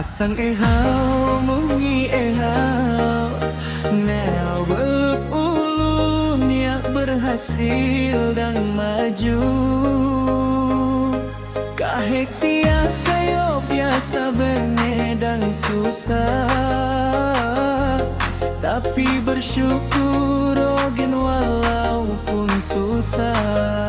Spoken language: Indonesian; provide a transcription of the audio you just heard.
Asang ehau mungi ehau Nel berulun ulun ya berhasil dan maju. Kahek tiap kayo biasa benedang susah. Tapi bersyukur ogen walaupun susah.